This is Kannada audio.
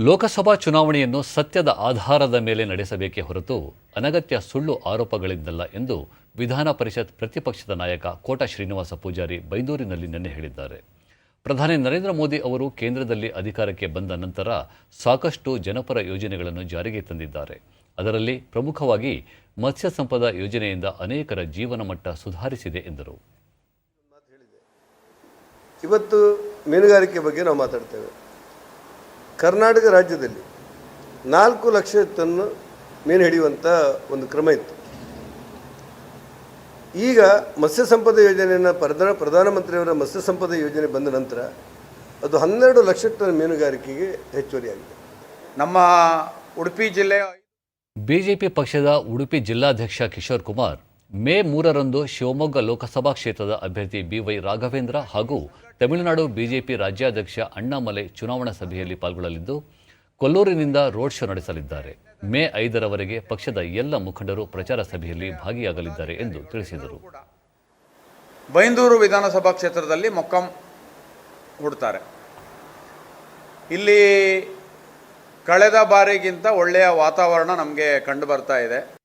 ಲೋಕಸಭಾ ಚುನಾವಣೆಯನ್ನು ಸತ್ಯದ ಆಧಾರದ ಮೇಲೆ ನಡೆಸಬೇಕೇ ಹೊರತು ಅನಗತ್ಯ ಸುಳ್ಳು ಆರೋಪಗಳಿದ್ದಲ್ಲ ಎಂದು ವಿಧಾನ ಪರಿಷತ್ ಪ್ರತಿಪಕ್ಷದ ನಾಯಕ ಕೋಟ ಶ್ರೀನಿವಾಸ ಪೂಜಾರಿ ಬೈಂದೂರಿನಲ್ಲಿ ನಿನ್ನೆ ಹೇಳಿದ್ದಾರೆ. ಪ್ರಧಾನಿ ನರೇಂದ್ರ ಮೋದಿ ಅವರು ಕೇಂದ್ರದಲ್ಲಿ ಅಧಿಕಾರಕ್ಕೆ ಬಂದ ನಂತರ ಸಾಕಷ್ಟು ಜನಪರ ಯೋಜನೆಗಳನ್ನು ಜಾರಿಗೆ ತಂದಿದ್ದಾರೆ. ಅದರಲ್ಲಿ ಪ್ರಮುಖವಾಗಿ ಮತ್ಸ್ಯ ಸಂಪದ ಯೋಜನೆಯಿಂದ ಅನೇಕರ ಜೀವನ ಮಟ್ಟ ಸುಧಾರಿಸಿದೆ ಎಂದರು. ಇವತ್ತು ಮೀನುಗಾರಿಕೆ ಬಗ್ಗೆ ನಾವು ಮಾತಾಡ್ತೇವೆ. ಕರ್ನಾಟಕ ರಾಜ್ಯದಲ್ಲಿ ನಾಲ್ಕು ಲಕ್ಷ ಟನ್ನು ಮೀನು ಹಿಡಿಯುವಂಥ ಒಂದು ಕ್ರಮ ಇತ್ತು. ಈಗ ಮತ್ಸ್ಯ ಸಂಪದ ಯೋಜನೆಯನ್ನು ಪ್ರಧಾನ ಪ್ರಧಾನಮಂತ್ರಿಯವರ ಮತ್ಸ್ಯ ಸಂಪದ ಯೋಜನೆ ಬಂದ ನಂತರ ಅದು ಹನ್ನೆರಡು ಲಕ್ಷ ಟನ್ ಮೀನುಗಾರಿಕೆಗೆ ಹೆಚ್ಚುವರಿಯಾಗಿದೆ. ನಮ್ಮ ಉಡುಪಿ ಜಿಲ್ಲೆಯ ಬಿಜೆಪಿ ಪಕ್ಷದ ಉಡುಪಿ ಜಿಲ್ಲಾಧ್ಯಕ್ಷ ಕಿಶೋರ್ ಕುಮಾರ್ ಮೇ ಮೂರರಂದು ಶಿವಮೊಗ್ಗ ಲೋಕಸಭಾ ಕ್ಷೇತ್ರದ ಅಭ್ಯರ್ಥಿ ಬಿವೈ ರಾಘವೇಂದ್ರ ಹಾಗೂ ತಮಿಳುನಾಡು ಬಿಜೆಪಿ ರಾಜ್ಯಾಧ್ಯಕ್ಷ ಅಣ್ಣಾಮಲೈ ಚುನಾವಣಾ ಸಭೆಯಲ್ಲಿ ಪಾಲ್ಗೊಳ್ಳಲಿದ್ದು, ಕೊಲ್ಲೂರಿನಿಂದ ರೋಡ್ ಶೋ ನಡೆಸಲಿದ್ದಾರೆ. ಮೇ ಐದರವರೆಗೆ ಪಕ್ಷದ ಎಲ್ಲ ಮುಖಂಡರು ಪ್ರಚಾರ ಸಭೆಯಲ್ಲಿ ಭಾಗಿಯಾಗಲಿದ್ದಾರೆ ಎಂದು ತಿಳಿಸಿದರು. ಬೈಂದೂರು ವಿಧಾನಸಭಾ ಕ್ಷೇತ್ರದಲ್ಲಿ ಮೊಕ್ಕಂ ಹೂಡ್ತಾರೆ. ಇಲ್ಲಿ ಕಳೆದ ಬಾರಿಗಿಂತ ಒಳ್ಳೆಯ ವಾತಾವರಣ ನಮಗೆ ಕಂಡು ಬರ್ತಾ ಇದೆ.